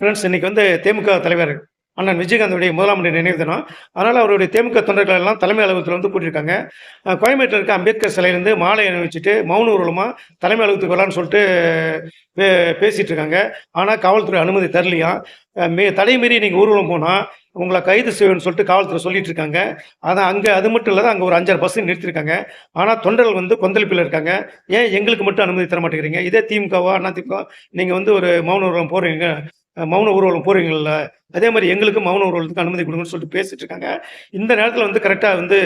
Friends இன்னைக்கு வந்து தேமுக தலைவர் அண்ணன் விஜயகாந்தோடைய முதலாம் ஆண்டு நினைவு தினம். அதனால் அவருடைய தேமுக தொண்டர்கள் எல்லாம் தலைமை அலுவலகத்தில் வந்து கூட்டியிருக்காங்க கோயம்பேட்டில் இருக்க அம்பேத்கர் சிலையிலேருந்து மாலை அணிவிச்சுட்டு மௌன ஊர்வலமாக தலைமை அலுவலகத்துக்கு வரலான்னு சொல்லிட்டு பே பேசிகிட்டு இருக்காங்க ஆனால் காவல்துறை அனுமதி தரலையா? மே தடை மீறி நீங்கள் ஊர்வலம் போனால் உங்களை கைது செய்வேன்னு சொல்லிட்டு காவல்துறை சொல்லிட்டு இருக்காங்க அதான் அங்கே அது மட்டும் இல்லாத அங்கே ஒரு அஞ்சாறு பஸ் நிறுத்திருக்காங்க. ஆனால் தொண்டர்கள் வந்து கொந்தளிப்பில் இருக்காங்க. ஏன் எங்களுக்கு மட்டும் அனுமதி தர மாட்டேங்கிறீங்க இதே திமுகவா அண்ணா திமுக நீங்கள் வந்து ஒரு மௌன ஊர்வலம் போகிறீங்க மௌன ஊர்வலம் போகிறீங்கள அதே மாதிரி எங்களுக்கும் மௌன ஊர்வலத்துக்கு அனுமதி கொடுங்கன்னு சொல்லிட்டு பேசிட்டு இருக்காங்க. இந்த நேரத்தில் வந்து கரெக்டாக வந்து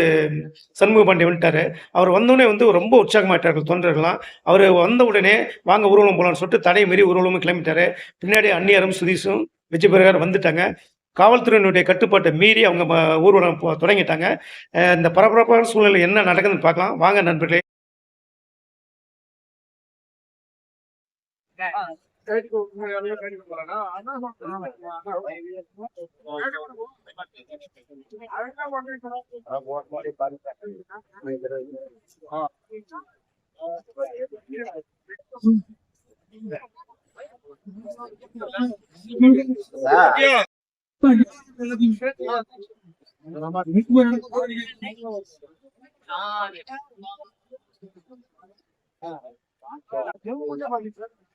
சண்முக பாண்டிய வந்துட்டாரு. அவர் வந்தோடனே வந்து ரொம்ப உற்சாகமாயிட்டார்கள் தொண்டர்கள்லாம். அவர் வந்த உடனே வாங்க ஊர்வலம் போகலான்னு சொல்லிட்டு தடை மீறி ஊர்வலமும் கிளம்பிட்டாரு. பின்னாடி அந்நியரும் சுதீஷும் விஜய் பிரகாரம் வந்துட்டாங்க. காவல்துறையினுடைய கட்டுப்பாட்டை மீறி அவங்க ஊர்வலம் தொடங்கிட்டாங்க. இந்த பரபரப்பான சூழ்நிலை என்ன நடக்குதுன்னு பார்க்கலாம். வாங்க நண்பர்களே. Ah,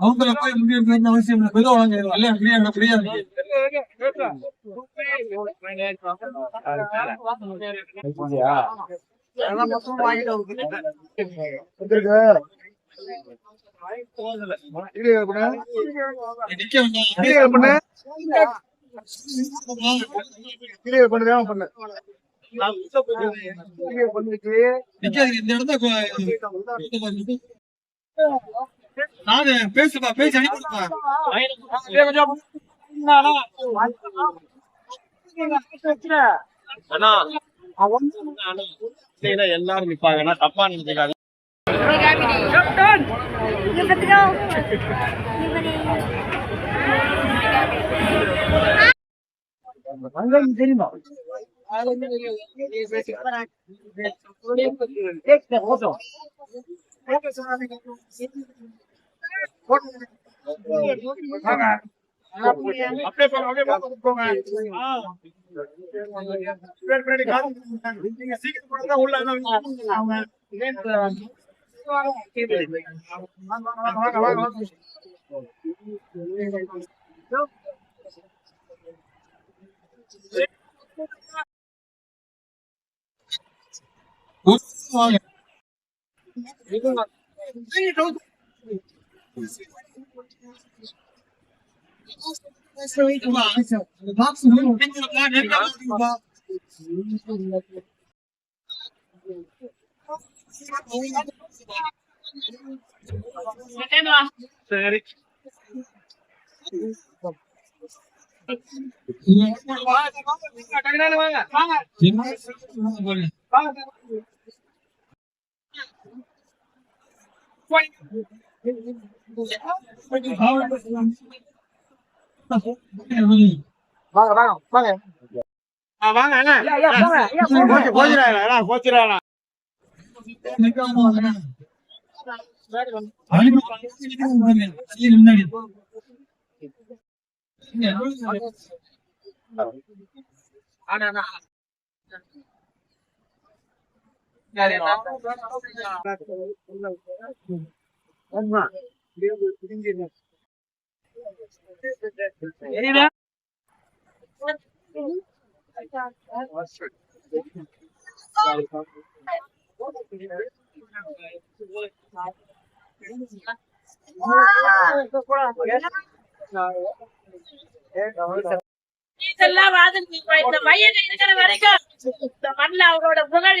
அவங்கள போய் முடிவு அவசியம் இல்லை மெதுவாக வாங்க எல்லாம் ஃப்ரீயா பண்ணு பண்ணு இந்த இடத்துல பேசுப்பா பேசி அனுப்பிடுப்பா எல்லாரும் நிப்பாங்க. தப்பா நினைச்சுக்காங்க இங்க பாத்துக்கோ இவரே அப்படியே போங்க அப்படியே போங்க, போங்க ஆ. பின்னாடி, பின்னாடி கால் நீங்க சீக்கிரம் போனா உள்ள அதான் அவங்க வாங்க, வாங்க, வாங்க, வாங்க, வாங்க. 关好，那好，慢点，慢点，慢点。啊，王奶奶，要要上来，要活来来了，活起来了。没干活呢。哪里吗？哪里吗？你你你那里？阿娘呢？இதெல்லாம் இப்ப இந்த பையன் இருக்கிற வரைக்கும் இந்த மண்ணில் அவரோட புகழ்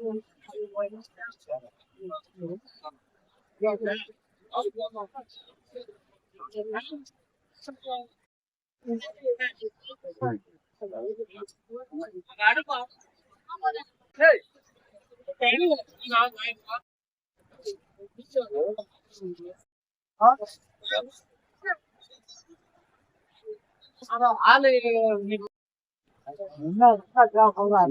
嗯，还有我也是这样子的，嗯，牛啊，要不，好喝吗？真的，上边，你在这里干，你在这里干，他老是不，我问你，拿着吧，拿着吧，嘿，给我，你拿拿一个啊，你这牛啊，啊，哎呀，啥都拿嘞，你，那那这样好干。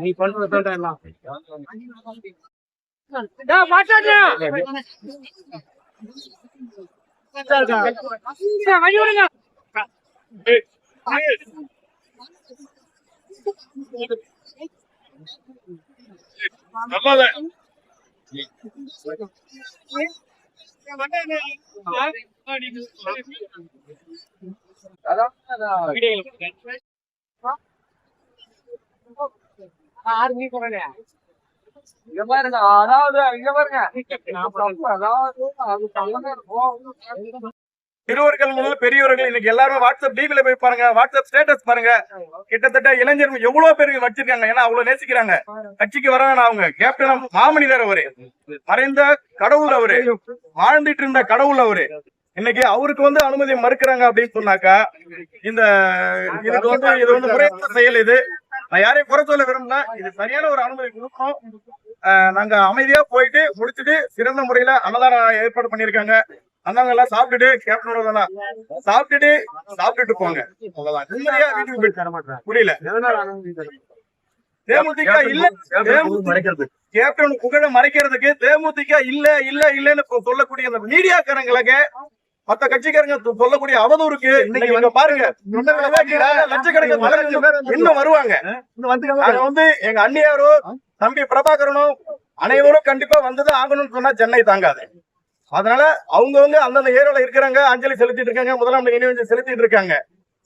நீ பண்றத எல்லாம் இங்க பாருங்க அதாவது இங்க பாருங்க. அதாவது அது தமிழ்நாடு சிறுவர்கள் முதல் பெரியவர்கள் இன்னைக்கு எல்லாருமே வாட்ஸ்அப் டிவில போய் பாருங்க வாட்ஸ்அப் ஸ்டேட்டஸ் பாருங்க. கிட்டத்தட்ட இளைஞர்கள் எவ்வளவு பேர் வச்சிருக்காங்க? ஏன்னா அவ்வளவு நேசிக்கிறாங்க. கட்சிக்கு வராங்க அவங்க. கேப்டன் மாமனிதர் அவரு. மறைந்த கடவுள் அவரு. வாழ்ந்துட்டு இருந்த கடவுள் அவரு. இன்னைக்கு அவருக்கு வந்து அனுமதி மறுக்கிறாங்க அப்படின்னு சொன்னாக்கா இந்த இதுக்கு வந்து இது வந்து முறையற்ற செயல் இது. நான் யாரையும் குறை சொல்ல விரும்பல. இது சரியான ஒரு அனுமதி கொடுக்கணும். ஆஹ் நாங்க அமைதியா போயிட்டு முடிச்சுட்டு சிறந்த முறையில அன்னதானம் ஏற்பாடு பண்ணிருக்காங்க அண்ணாங்க எல்லாம் சாப்பிட்டுட்டு கேப்டனோட தானே சாப்பிட்டுட்டு சாப்பிட்டுட்டு போங்க. அவ்வளவுதான். நிம்மதியா வீட்டுக்கு போயிட்டு. புரியல தேமுதிக இல்ல கேப்டன் புகழ மறைக்கிறதுக்கு தேமுதிக இல்ல இல்ல இல்லன்னு சொல்லக்கூடிய அந்த மீடியாக்காரங்களுக்கு மத்த கட்சிக்காரங்க சொல்லக்கூடிய அவதூறுக்கு இன்னைக்கு பாருங்க. லட்சக்கணக்கில் இன்னும் வருவாங்க. வந்து எங்க அண்ணியாரோ தம்பி பிரபாகரனும் அனைவரும் கண்டிப்பா வந்துதான் ஆகணும்னு சொன்னா சென்னை தாங்காது. அதனால அவங்கவங்க அந்தந்த ஏரியால இருக்கிறாங்க அஞ்சலி செலுத்திட்டு இருக்காங்க முதலாம் நினைவு செலுத்திட்டு இருக்காங்க.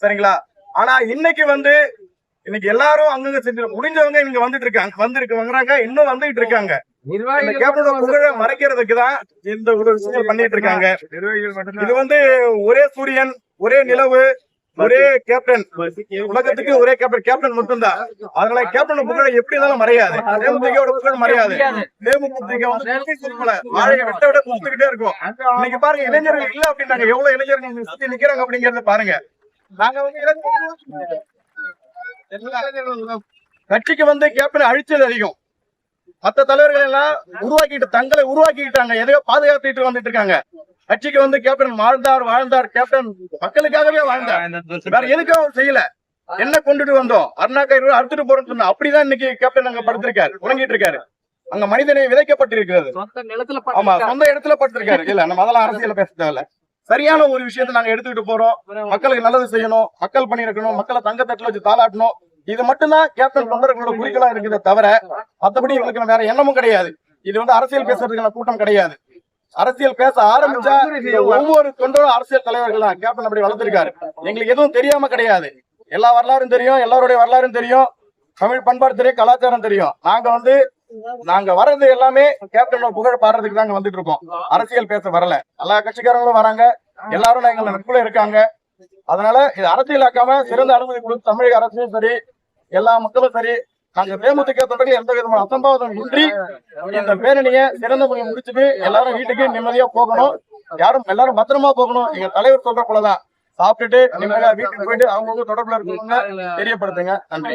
சரிங்களா? ஆனா இன்னைக்கு வந்து இன்னைக்கு எல்லாரும் அங்கங்க செஞ்சு முடிஞ்சவங்க இங்க வந்துட்டு இருக்காங்க வந்திருக்கு வர்றாங்க இன்னும் வந்துட்டு இருக்காங்க. புகழ மறைக்கிறதுக்கு தான் இந்த ஒரு விஷயங்கள் பண்ணிட்டு இருக்காங்க. இது வந்து ஒரே சூரியன் ஒரே நிலவு ஒரே கேப்டன் உலகத்துக்கு ஒரே கேப்டன் கேப்டன் மட்டும்தான். அதனால கேப்டன் புகழ எப்படி இருந்தாலும் மறையாது. தேமுதிகோட புகழ் மறையாது. தேமுதிக வாழையை வெட்ட விட கொடுத்துக்கிட்டே இருக்கும். இன்னைக்கு பாருங்க இளைஞர்கள் இல்ல அப்படின்னாங்க. எவ்வளவு இளைஞர்கள் சுத்தி நிக்கிறாங்க அப்படிங்கறத பாருங்க. நாங்க வந்து கட்சிக்கு வந்து கேப்டன் அழிச்சது அதிகம். மத்த தலைவர்கள் எல்லாம் உருவாக்கிட்டு தங்களை உருவாக்கிட்டாங்க. எதையோ பாதுகாத்துட்டு வந்துட்டு இருக்காங்க. கட்சிக்கு வந்து கேப்டன் வாழ்ந்தார் வாழ்ந்தார் கேப்டன் மக்களுக்காகவே வாழ்ந்தார். வேற எதுக்கும் அவர் செய்யல. என்ன கொண்டுட்டு வந்தோம்? அருணாக்கை அறுத்துட்டு போறோம்னு சொன்னா அப்படிதான் இன்னைக்கு கேப்டன் அங்க படுத்திருக்காரு உறங்கிட்டு இருக்காரு. அங்க மனிதனை விதைக்கப்பட்டிருக்கிறது. சொந்த நிலத்துல ஆமா சொந்த இடத்துல படுத்திருக்காரு. இல்ல நம்ம அதெல்லாம் அரசியல பேச தேவையில்ல. சரியான ஒரு விஷயத்தை நாங்க எடுத்துக்கிட்டு போறோம். மக்களுக்கு நல்லது செய்யணும் மக்கள் பணி இருக்கணும் மக்களை தங்கத்தட்டுல வச்சு தாளாட்டணும். இது மட்டும்தான் கேப்டன் தொண்டர்களோட குறிக்கோளா இருக்குதே தவிர மத்தபடி இவங்களுக்கு வேற எண்ணமும் கிடையாது. இது வந்து அரசியல் பேசுறதுக்கான கூட்டம் கிடையாது. அரசியல் பேச ஆரம்பிச்சா ஒவ்வொரு தொண்டரும் அரசியல் தலைவர்கள் தான் கேப்டன் அப்படி வளர்த்திருக்காரு. எங்களுக்கு எதுவும் தெரியாம கிடையாது. எல்லா வரலாறும் தெரியும் எல்லாருடைய வரலாறும் தெரியும். தமிழ் பண்பாடு தெரியும் கலாச்சாரம் தெரியும். நாங்க வந்து நாங்க வர்றது எல்லாமே கேப்டனோட புகழ் பாடுறதுக்கு தாங்க வந்துட்டு இருக்கோம். அரசியல் பேச வரல. எல்லா கட்சிக்காரங்களும் வராங்க. எல்லாரும் எங்களை நட்புல இருக்காங்க. அதனால இது அரசியலாக்காம சிறந்த அனுமதி கொடுத்து தமிழக அரசும் சரி எல்லா மக்களும் சரி அந்த தேமுதிக தொண்டர்கள் எந்த விதமான அசம்பாவிதம் இன்றி இந்த பேரணியை சிறந்த முறையை முடிச்சுட்டு எல்லாரும் வீட்டுக்கு நிம்மதியா போகணும். யாரும் எல்லாரும் பத்திரமா போகணும். எங்க தலைவர் சொல்ற போலதான். சாப்பிட்டுட்டு நிம்மதியா வீட்டுக்கு போயிட்டு அவங்கவுங்க தொடர்புல இருக்கவங்க தெரியப்படுத்துங்க. நன்றி.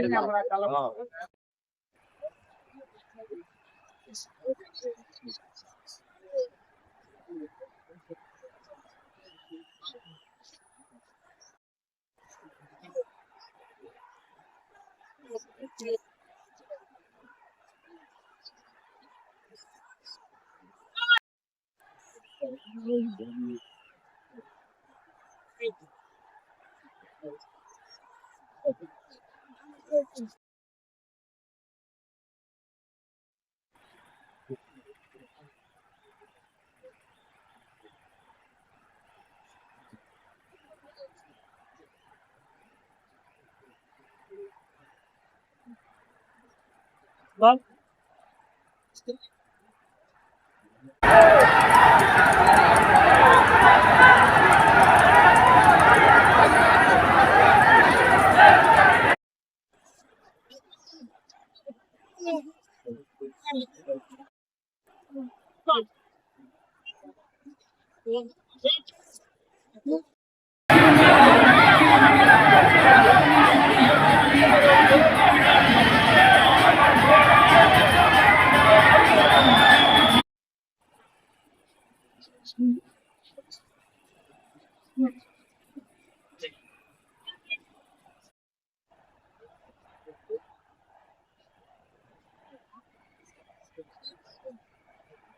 Gente.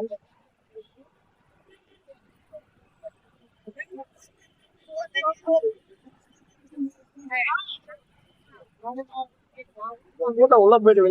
많이 보다 올라버려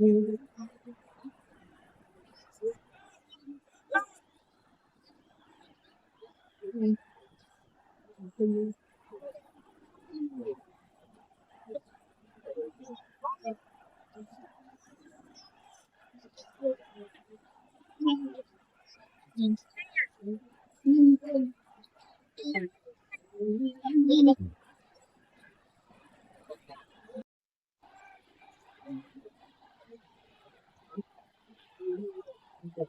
như Thank you. Right.